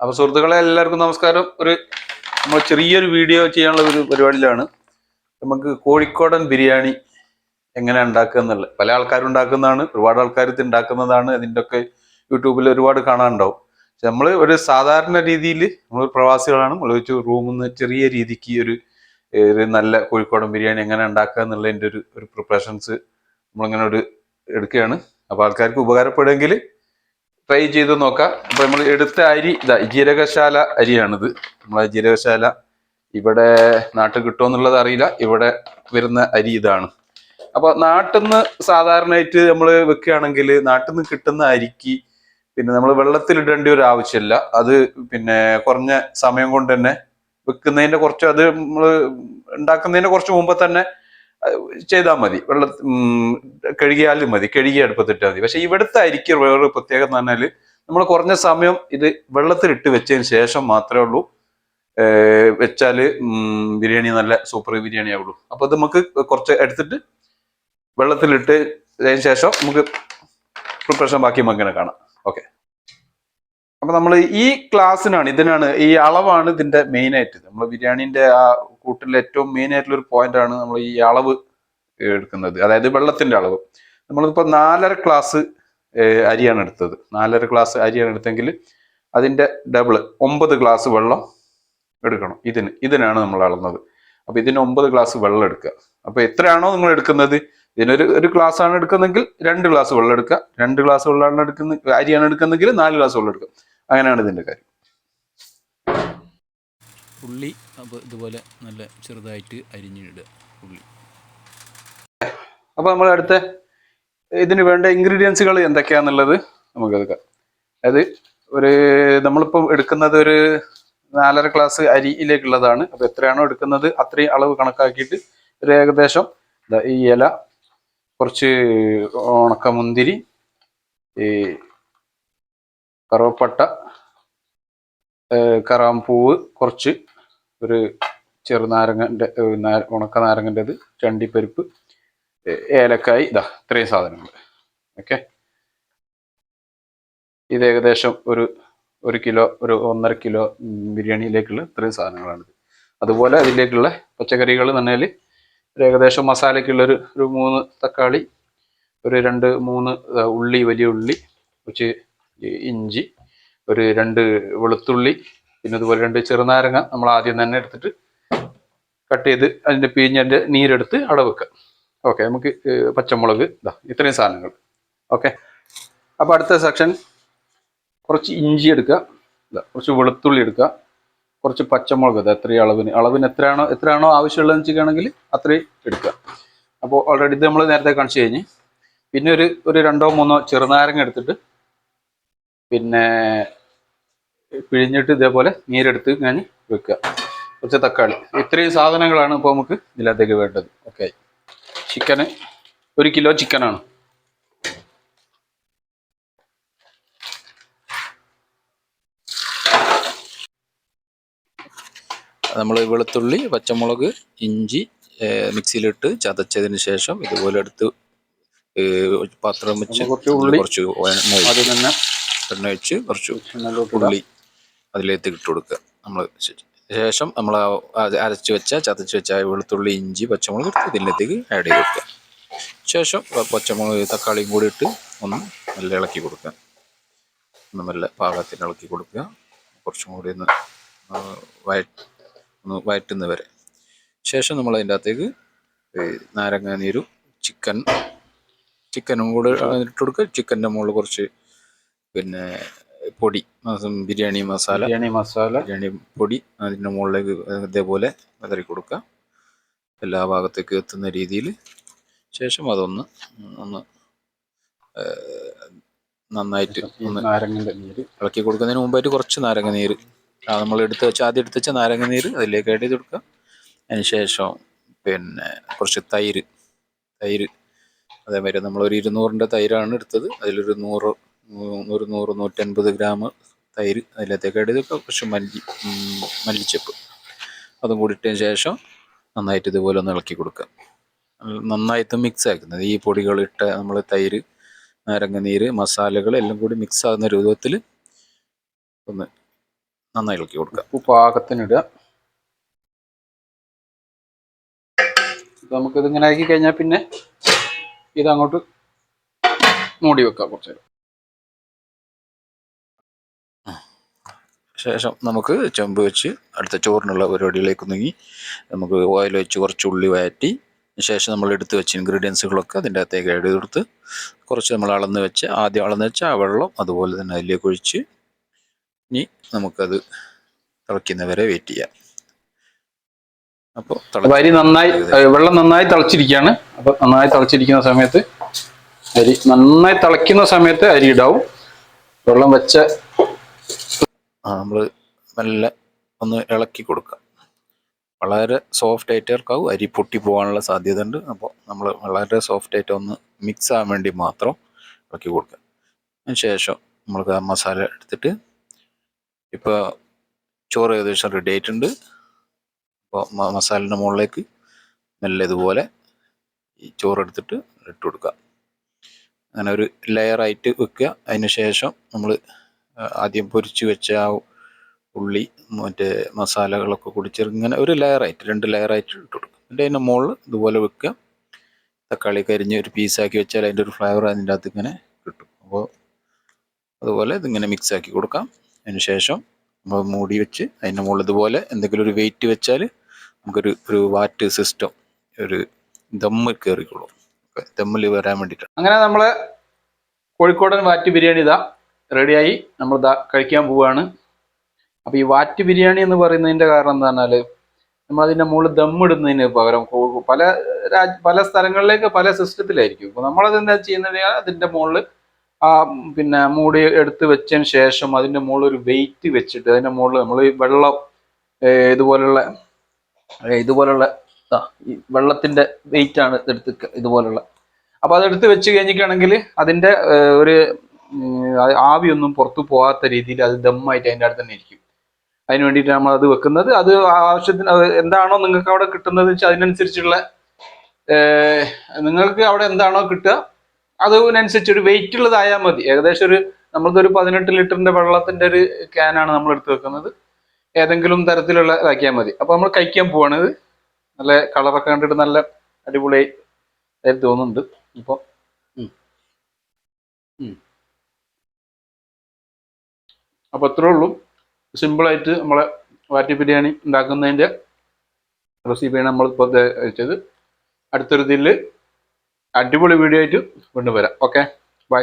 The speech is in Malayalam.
അപ്പൊ സുഹൃത്തുക്കളെ എല്ലാവർക്കും നമസ്കാരം. ഒരു നമ്മൾ ചെറിയൊരു വീഡിയോ ചെയ്യാനുള്ള ഒരു പരിപാടിയിലാണ്. നമുക്ക് കോഴിക്കോടൻ ബിരിയാണി എങ്ങനെ ഉണ്ടാക്കുക എന്നുള്ളത്. പല ആൾക്കാരും ഉണ്ടാക്കുന്നതാണ് ഒരുപാട് ആൾക്കാർ ഇത് ഉണ്ടാക്കുന്നതാണ്. അതിന്റെ ഒക്കെ യൂട്യൂബിൽ ഒരുപാട് കാണാനുണ്ടാവും. പക്ഷെ നമ്മൾ ഒരു സാധാരണ രീതിയിൽ നമ്മൾ പ്രവാസികളാണ്. നമ്മൾ വെച്ച് റൂമിൽ നിന്ന് ചെറിയ രീതിക്ക് ഒരു ഒരു നല്ല കോഴിക്കോടൻ ബിരിയാണി എങ്ങനെ ഉണ്ടാക്കുക എന്നുള്ളതിന്റെ ഒരു ഒരു പ്രിപ്പറേഷൻസ് നമ്മളിങ്ങനെ ഒരു എടുക്കുകയാണ്. അപ്പോൾ ആൾക്കാർക്ക് ഉപകാരപ്പെടുമെങ്കിൽ ട്രൈ ചെയ്ത് നോക്കാം. അപ്പൊ നമ്മൾ എടുത്ത അരി ഇതാ ജീരകശാല അരിയാണിത്. നമ്മളെ ജീരകശാല ഇവിടെ നാട്ടിൽ കിട്ടുമെന്നുള്ളത് അറിയില്ല. ഇവിടെ വരുന്ന അരി ഇതാണ്. അപ്പൊ നാട്ടിൽ നിന്ന് സാധാരണയായിട്ട് നമ്മൾ വെക്കുകയാണെങ്കിൽ നാട്ടിൽ നിന്ന് കിട്ടുന്ന അരിക്ക് പിന്നെ നമ്മൾ വെള്ളത്തിലിടേണ്ട ഒരു ആവശ്യമില്ല. അത് പിന്നെ കുറഞ്ഞ സമയം കൊണ്ട് തന്നെ വെക്കുന്നതിന്റെ കുറച്ച് അത് നമ്മൾ ഉണ്ടാക്കുന്നതിന്റെ കുറച്ച് മുമ്പ് തന്നെ ചെയ്താൽ മതി. വെള്ള കഴുകിയാലും മതി. കഴുകി അടുപ്പത്തിട്ടാൽ മതി. പക്ഷെ ഇവിടുത്തെ അരിക്ക് വേറൊരു പ്രത്യേകത എന്ന് പറഞ്ഞാൽ നമ്മൾ കുറഞ്ഞ സമയം ഇത് വെള്ളത്തിലിട്ട് വെച്ചതിന് ശേഷം മാത്രമേ ഉള്ളൂ. വെച്ചാൽ ബിരിയാണി നല്ല സൂപ്പർ ബിരിയാണി ആവുള്ളൂ. അപ്പൊ ഇത് നമുക്ക് കുറച്ച് എടുത്തിട്ട് വെള്ളത്തിലിട്ട് അതിന് ശേഷം നമുക്ക് പ്രിപ്പറേഷൻ ബാക്കി നമുക്ക് കാണാം. ഓക്കെ. അപ്പൊ നമ്മൾ ഈ ക്ലാസ്സിനാണ് ഇതിനാണ് ഈ അളവാണ് ഇതിന്റെ മെയിൻ ആയിട്ട് നമ്മൾ ബിരിയാണിന്റെ ആ കൂട്ടിലെ ഏറ്റവും മെയിൻ ആയിട്ടുള്ള ഒരു പോയിന്റ് ആണ് നമ്മൾ ഈ അളവ് എടുക്കുന്നത്. അതായത് വെള്ളത്തിന്റെ അളവ്. നമ്മളിപ്പോ നാലര ഗ്ലാസ് അരിയാണ് എടുത്തത്. നാലര ഗ്ലാസ് അരിയാണ് എടുത്തെങ്കിൽ അതിന്റെ ഡബിൾ ഒമ്പത് ഗ്ലാസ് വെള്ളം എടുക്കണം ഇതിന്. ഇതിനാണ് നമ്മൾ അളന്നത്. അപ്പൊ ഇതിന് ഒമ്പത് ഗ്ലാസ് വെള്ളം എടുക്കുക. അപ്പൊ എത്രയാണോ നിങ്ങൾ എടുക്കുന്നത്? ഇതിനൊരു ഒരു ഗ്ലാസ് ആണ് എടുക്കുന്നതെങ്കിൽ രണ്ട് ഗ്ലാസ് വെള്ളം എടുക്കുക. രണ്ട് ഗ്ലാസ് വെള്ളമാണ് എടുക്കുന്ന അരിയാണ് എടുക്കുന്നതെങ്കിൽ നാല് ഗ്ലാസ് വെള്ളം എടുക്കുക. അങ്ങനെയാണ് ഇതിന്റെ കാര്യം. ഉള്ളി അപ്പോൾ ഇതുപോലെ നല്ല ചെറുതായിട്ട് അരിഞ്ഞിടുക ഉള്ളി അപ്പോൾ നമ്മൾ അടുത്ത ഇതിന് വേണ്ട ഇൻഗ്രീഡിയൻസുകൾ എന്തൊക്കെയാണെന്നുള്ളത് നമുക്ക് എടുക്കാം. അതായത് ഒരു നമ്മളിപ്പോൾ എടുക്കുന്നത് ഒരു നാലര ഗ്ലാസ് അരിയിലേക്കുള്ളതാണ്. അപ്പോൾ എത്രയാണോ എടുക്കുന്നത് അത്രയും അളവ് കണക്കാക്കിയിട്ട് ഒരു ഏകദേശം ഈ ഇല കുറച്ച് ഉണക്കമുന്തിരി ഈ കറുവപ്പട്ട കറാമ്പൂവ് കുറച്ച്. ഒരു ചെറുനാരങ്ങന്റെ ഉണക്ക നാരങ്ങന്റെത് ചണ്ടിപ്പരിപ്പ് ഏലക്കായ്. ഇതാ ഇത്രയും സാധനങ്ങൾ ഓക്കെ. ഇത് ഏകദേശം ഒരു ഒരു കിലോ ഒരു ഒന്നര കിലോ ബിരിയാണിയിലേക്കുള്ള ഇത്രയും സാധനങ്ങളാണിത്. അതുപോലെ അതിലേക്കുള്ള പച്ചക്കറികൾ പറഞ്ഞാൽ ഒരു ഏകദേശം മസാലയ്ക്കുള്ളൊരു ഒരു മൂന്ന് തക്കാളി ഒരു രണ്ട് മൂന്ന് ഉള്ളി വലിയ ഉള്ളി കുറച്ച് ഇഞ്ചി ഒരു രണ്ട് വെളുത്തുള്ളി പിന്നെ അതുപോലെ രണ്ട് ചെറുനാരങ്ങ നമ്മൾ ആദ്യം തന്നെ എടുത്തിട്ട് കട്ട് ചെയ്ത് അതിന്റെ പിഴിഞ്ഞതിന്റെ നീരെടുത്ത് അടവെക്കുക വെക്കുക. ഓക്കെ നമുക്ക് പച്ചമുളക് ഇതാ ഇത്രയും സാധനങ്ങൾ. ഓക്കെ അപ്പോൾ അടുത്ത സെക്ഷൻ കുറച്ച് ഇഞ്ചി എടുക്കുക. ഇതാ കുറച്ച് വെളുത്തുള്ളി എടുക്കുക. കുറച്ച് പച്ചമുളക് ഇത് എത്രയും അളവിന്. അളവിന് എത്രയാണോ എത്രയാണോ ആവശ്യമുള്ളതെന്ന് വെച്ചിട്ടാണെങ്കിൽ അത്രയും എടുക്കുക. അപ്പോൾ ഓൾറെഡി ഇത് നമ്മൾ നേരത്തെ കാണിച്ചു കഴിഞ്ഞ്. പിന്നെ ഒരു ഒരു രണ്ടോ മൂന്നോ ചെറുനാരങ്ങ എടുത്തിട്ട് പിന്നെ പിഴിഞ്ഞിട്ട് ഇതേപോലെ നീരെടുത്ത് ഞാൻ വെക്കുക. കുറച്ച് തക്കാളി. ഇത്രയും സാധനങ്ങളാണ് ഇപ്പോൾ നമുക്ക് ഇതിനകത്തേക്ക് വേണ്ടത്. ഓക്കെ ചിക്കന് ഒരു കിലോ ചിക്കനാണ് നമ്മൾ വെളുത്തുള്ളി പച്ചമുളക് ഇഞ്ചി മിക്സിയിലിട്ട് ചതച്ചതിന് ശേഷം ഇതുപോലെ എടുത്ത് പാത്രം വെച്ച് കുറച്ച് ഉള്ളി കുറച്ച് അത് തന്നെ എണ്ണ ഒഴിച്ച് കുറച്ച് ഉള്ളി അതിലേക്ക് ഇട്ട് കൊടുക്കുക. നമ്മൾ ശേഷം നമ്മൾ അരച്ച് വെച്ച ചതച്ച് വെച്ച വെളുത്തുള്ളി ഇഞ്ചി പച്ചമുളക് ഇതിലേക്ക് ആഡ് ചെയ്ത് കൊടുക്കുക. ശേഷം പച്ചമുളക് തക്കാളിയും കൂടി ഇട്ട് ഒന്ന് നല്ല ഇളക്കി കൊടുക്കുക. ഒന്ന് നല്ല പാകത്തിന് ഇളക്കി കൊടുക്കുക. കുറച്ചും കൂടി ഒന്ന് വയറ്റ് വയ ഒന്ന് വയറ്റുന്ന വരെ. ശേഷം നമ്മൾ അതിന്റെ അകത്തേക്ക് നാരങ്ങാനീരും നാരങ്ങ നീരും ചിക്കൻ ചിക്കനും കൂടെ ഇട്ട് കൊടുക്കുക. ചിക്കന്റെ മുകളിൽ കുറച്ച് പിന്നെ പൊടി ബിരിയാണി മസാല. ബിരിയാണി മസാല. ബിരിയാണി പൊടി അതിന്റെ മുകളിലേക്ക് ഇതേപോലെ വിതറി കൊടുക്കുക. എല്ലാ ഭാഗത്തേക്ക് എത്തുന്ന രീതിയിൽ. ശേഷം അതൊന്ന് ഒന്ന് നന്നായിട്ട് ഒന്ന് നാരങ്ങ നീര്. ഇളക്കി കൊടുക്കുന്നതിന് മുമ്പായിട്ട് കുറച്ച് നാരങ്ങ നീര്. നമ്മൾ എടുത്ത് വെച്ച ആദ്യം എടുത്ത് വെച്ച നാരങ്ങ നീര് അതിലേക്ക് ആഡ് ചെയ്ത് കൊടുക്കുക. അതിന് ശേഷം പിന്നെ കുറച്ച് തൈര്. തൈര്. അതേമാതിരി നമ്മളൊരു ഇരുന്നൂറിന്റെ തൈരാണ് എടുത്തത്. അതിലൊരു നൂറ് ഒരു നൂറ് നൂറ്റൻപത് ഗ്രാം തൈര് അതിലത്തേക്ക് ചെയ്ത് കുറച്ച് മല്ലി മല്ലിച്ചപ്പ്. അതും കൂടി ഇട്ടതിന് ശേഷം നന്നായിട്ട് ഇതുപോലെ ഒന്ന് ഇളക്കി കൊടുക്കുക. നന്നായിട്ട് മിക്സ് ആക്കുന്നത്. ഈ പൊടികളിട്ട നമ്മൾ തൈര് നാരങ്ങ നീര് മസാലകൾ എല്ലാം കൂടി മിക്സ് ആകുന്ന രൂപത്തിൽ ഒന്ന് നന്നായി ഇളക്കി കൊടുക്കുക. ഉപ്പ് പാകത്തിനിടുക നമുക്കിതിങ്ങനെ ആക്കി കഴിഞ്ഞാൽ പിന്നെ ഇതങ്ങോട്ട് മൂടി വെക്കാം കുറച്ച് നേരം. ശേഷം നമുക്ക് ചെമ്പ് വെച്ച് അടുത്ത ചോറിനുള്ള പരിപാടിയിലേക്ക് നീങ്ങി. നമുക്ക് ഓയിൽ വെച്ച് കുറച്ച് ഉള്ളി വയറ്റി ശേഷം നമ്മൾ എടുത്ത് വെച്ച ഇൻഗ്രീഡിയൻസുകളൊക്കെ അതിന്റെ അകത്തേക്ക് ആഡ് കൊടുത്ത് കുറച്ച് നമ്മൾ അളന്ന് വെച്ച് ആദ്യം അളന്ന് വെച്ച ആ വെള്ളം അതുപോലെ തന്നെ അതിലേക്ക് ഒഴിച്ച് ഇനി നമുക്കത് തിളയ്ക്കുന്നവരെ വെയിറ്റ് ചെയ്യാം. അപ്പോൾ അപ്പൊ അരി നന്നായി വെള്ളം നന്നായി തിളച്ചിരിക്കുകയാണ്. അപ്പോൾ നന്നായി തിളച്ചിരിക്കുന്ന സമയത്ത് അരി നന്നായി തിളയ്ക്കുന്ന സമയത്ത് അരി ഇടാവും. വെള്ളം വെച്ച നമ്മൾ നല്ല ഒന്ന് ഇളക്കി കൊടുക്കുക വളരെ സോഫ്റ്റ് ആയിട്ട് ഇറക്കാവും അരി പൊട്ടി പോകാനുള്ള സാധ്യത ഉണ്ട് അപ്പോൾ നമ്മൾ വളരെ സോഫ്റ്റ് ആയിട്ട് ഒന്ന് മിക്സ് ആകാൻ വേണ്ടി മാത്രം ഇളക്കി കൊടുക്കുക അതിന് ശേഷം നമ്മൾ ഗരം മസാല എടുത്തിട്ട് ഇപ്പോൾ ചോറ് ഏകദേശം റെഡി ആയിട്ടുണ്ട്. അപ്പോൾ മസാലിന്റെ മുകളിലേക്ക് നല്ല ഇതുപോലെ ഈ ചോറ് എടുത്തിട്ട് ഇട്ട് കൊടുക്കുക അങ്ങനെ ഒരു ലെയറായിട്ട് വെക്കുക. അതിന് ശേഷം നമ്മൾ ആദ്യം പൊരിച്ചു വെച്ച ആ ഉള്ളി മറ്റേ മസാലകളൊക്കെ കൂടി ചെറുങ്ങനെ ഒരു ലെയറായിട്ട് രണ്ട് ലെയറായിട്ട് ഇട്ട് കൊടുക്കും. എന്നിട്ട് അതിന്റെ മുകളിൽ ഇതുപോലെ വെക്കുക. തക്കാളി കരിഞ്ഞ് ഒരു പീസാക്കി വെച്ചാൽ അതിന്റെ ഒരു ഫ്ലേവർ അതിന്റെ അകത്ത് ഇങ്ങനെ കിട്ടും. അപ്പോൾ അതുപോലെ ഇതിങ്ങനെ മിക്സ് ആക്കി കൊടുക്കാം. അതിന് ശേഷം നമ്മൾ മൂടി വെച്ച് അതിന്റെ മുകളിൽ ഇതുപോലെ എന്തെങ്കിലും ഒരു വെയിറ്റ് വെച്ചാൽ നമുക്കൊരു ഒരു വാറ്റ് സിസ്റ്റം ഒരു ദമ്മ് കയറിക്കോളും ദമ്മിൽ വരാൻ വേണ്ടിയിട്ടാണ്. അങ്ങനെ നമ്മൾ കോഴിക്കോടൻ വാറ്റ് ബിരിയാണി ഇതാ. റെഡിയായി. നമ്മൾ കഴിക്കാൻ പോവുകയാണ് അപ്പോൾ ഈ വാറ്റ് ബിരിയാണി എന്ന് പറയുന്നതിന്റെ കാരണം എന്താ പറഞ്ഞാൽ നമ്മളതിന്റെ മുകളിൽ ദമ്മിടുന്നതിന് പകരം പല രാജ് പല സ്ഥലങ്ങളിലേക്ക് പല സിസ്റ്റത്തിലായിരിക്കും. അപ്പോൾ നമ്മളത് എന്താ ചെയ്യുന്നത്? അതിന്റെ മുകളിൽ ആ പിന്നെ മൂടി എടുത്ത് വെച്ചതിന് ശേഷം അതിന്റെ മുകളിൽ ഒരു വെയിറ്റ് വെച്ചിട്ട് അതിന്റെ മുകളിൽ നമ്മൾ ഈ വെള്ളം ഇതുപോലുള്ള ഇതുപോലുള്ള ആ, ഈ വെള്ളത്തിന്റെ വെയിറ്റ് ആണ് ഇതെടുത്ത് ഇതുപോലുള്ള. അപ്പൊ അതെടുത്ത് വെച്ച് കഴിഞ്ഞിട്ടാണെങ്കിൽ അതിന്റെ ഒരു ആവിയൊന്നും പുറത്തു പോകാത്ത രീതിയിൽ അത് ദമ്മായിട്ട് അതിന്റെ അടുത്ത് തന്നെ ഇരിക്കും. അതിന് വേണ്ടിയിട്ട് നമ്മൾ അത് വെക്കുന്നത്. അത് ആവശ്യത്തിന് എന്താണോ നിങ്ങൾക്ക് അവിടെ കിട്ടുന്നത് വെച്ചാൽ അതിനനുസരിച്ചുള്ള നിങ്ങൾക്ക് അവിടെ എന്താണോ കിട്ടുക അതിനനുസരിച്ച് ഒരു വെയിറ്റ് ഉള്ളതായാൽ മതി. ഏകദേശം ഒരു നമ്മളതൊരു പതിനെട്ട് ലിറ്ററിന്റെ വെള്ളത്തിന്റെ ഒരു ക്യാനാണ് നമ്മൾ എടുത്ത് വെക്കുന്നത്. ഏതെങ്കിലും തരത്തിലുള്ള ഇതാക്കിയാൽ മതി. അപ്പോൾ നമ്മൾ കഴിക്കാൻ പോവാണ് നല്ല കളറൊക്കെ കണ്ടിട്ട് നല്ല അടിപൊളിയായി തോന്നുന്നുണ്ട്. ഇപ്പോൾ അപ്പോൾ അത്രേ ഉള്ളൂ. സിമ്പിളായിട്ട് നമ്മൾ വാറ്റി ബിരിയാണി ഉണ്ടാക്കുന്നതിന്റെ റെസിപ്പിയാണ് നമ്മൾ ഇപ്പോൾ വെച്ചത്. അടുത്തൊരു ഇതിൽ അടിപൊളി വീഡിയോ ആയിട്ട് കൊണ്ടുവരാം. Okay bye